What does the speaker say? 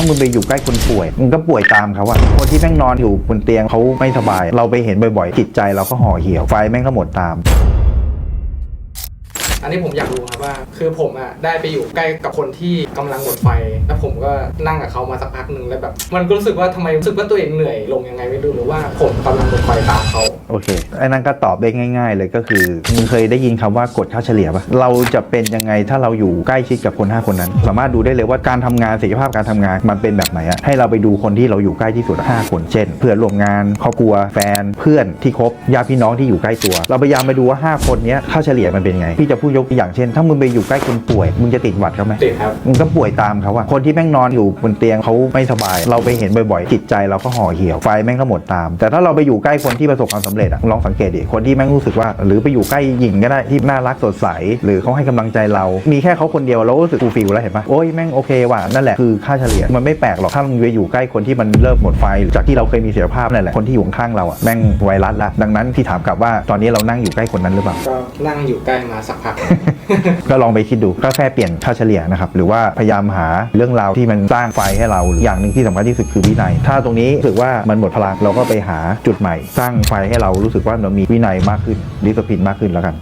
ถ้ามึงไปอยู่ใกล้คนป่วยมึงก็ป่วยตามเขาอะคนที่แม่งนอนอยู่บนเตียงเขาไม่สบาย เราไปเห็นบ่อยๆจิตใจเราก็ห่อเหี่ยวไฟแม่งก็หมดตาม อันนี้ผมอยากรู้ครับว่า คือผมอะได้ไปอยู่ใกล้กับคนที่กำลังหมดไฟ แล้วผมก็นั่งกับเขามาสักพักหนึ่งแล้วแบบ มันก็รู้สึกว่าทำไมรู้สึกว่าตัวเองเหนื่อยลงยังไงไม่รู้หรือว่าผมกำลังหมดไฟตามเขาโอเคไอ้นั่นก็ตอบได้ง่าย ๆ เลยก็คือมึงเคยได้ยินคำว่ากฎค่าเฉลี่ยปะเราจะเป็นยังไงถ้าเราอยู่ใกล้ชิดกับคน 5 คนนั้น สามารถดูได้เลยว่าการทำงานศักยภาพการทำงานมันเป็นแบบไหนอะให้เราไปดูคนที่เราอยู่ใกล้ที่สุดห้าคนเช่น เพื่อนร่วมงานครอบครัวแฟนเพื่อนที่คบญาติพี่น้องที่อยู่ใกล้ตัว เราพยายามไปดูว่า 5 คนเนี้ยค่าเฉลี่ยมันเป็นไงพี่จะพูดยกตัวอย่างเช่น ถ้ามึงไปอยู่ใกล้คนป่วย มึงจะติดหวัดเขาไหมติดครับมึงก็ป่วยตามเขาอะคนที่แม่งนอนอยู่บนเตียงเขาไม่สบาย เราไปเห็นบ่อยๆจิตใจเราก็ห่อเหี่ยวไฟแม่งก็หมดตาม แต่ถ้าเราไปอยู่ใกล้คนที่ประสบความสำเร็จอะลองสังเกตดิคนที่แม่งรู้สึกว่า หรือไปอยู่ใกล้หญิงก็ได้ที่น่ารักสดใส หรือเขาให้กำลังใจเรา มีแค่เขาคนเดียวเราก็รู้สึกฟูลฟิลแล้วเห็นปะโอ้ยแม่งโอเคว่ะนั่นแหละคือค่าเฉลี่ยมันไม่แปลกหรอกถ้ามึงไปอยู่ใกล้คนที่มันเริ่มหมดไฟจากที่เราเคยมีเสถียรภาพนั่นแหละคนที่อยู่ข้างๆเราอะแม่งไวรัสละดังนั้นที่ถามกลับว่าตอนนี้เรานั่งอยู่ใกล้คนนั้นหรือเปล่าก็นั่งอยู่ใกล้มาสักพักก็ลองไปคิดดูก็แค่เปลี่ยนค่าเฉลี่ยนะครับหรือว่าพยายามหาเรื่องราวที่มันสร้างไฟให้เราออย่างหนึ่งที่สำคัญที่สุดคือวินัย ถ้าตรงนี้รู้สึกว่ามันหมดพลังเราก็ไปหาจุดใหม่ สร้างไฟให้เรารู้สึกว่าเรามีวินัยมากขึ้นดิสซิปลินมากขึ้นแล้วกัน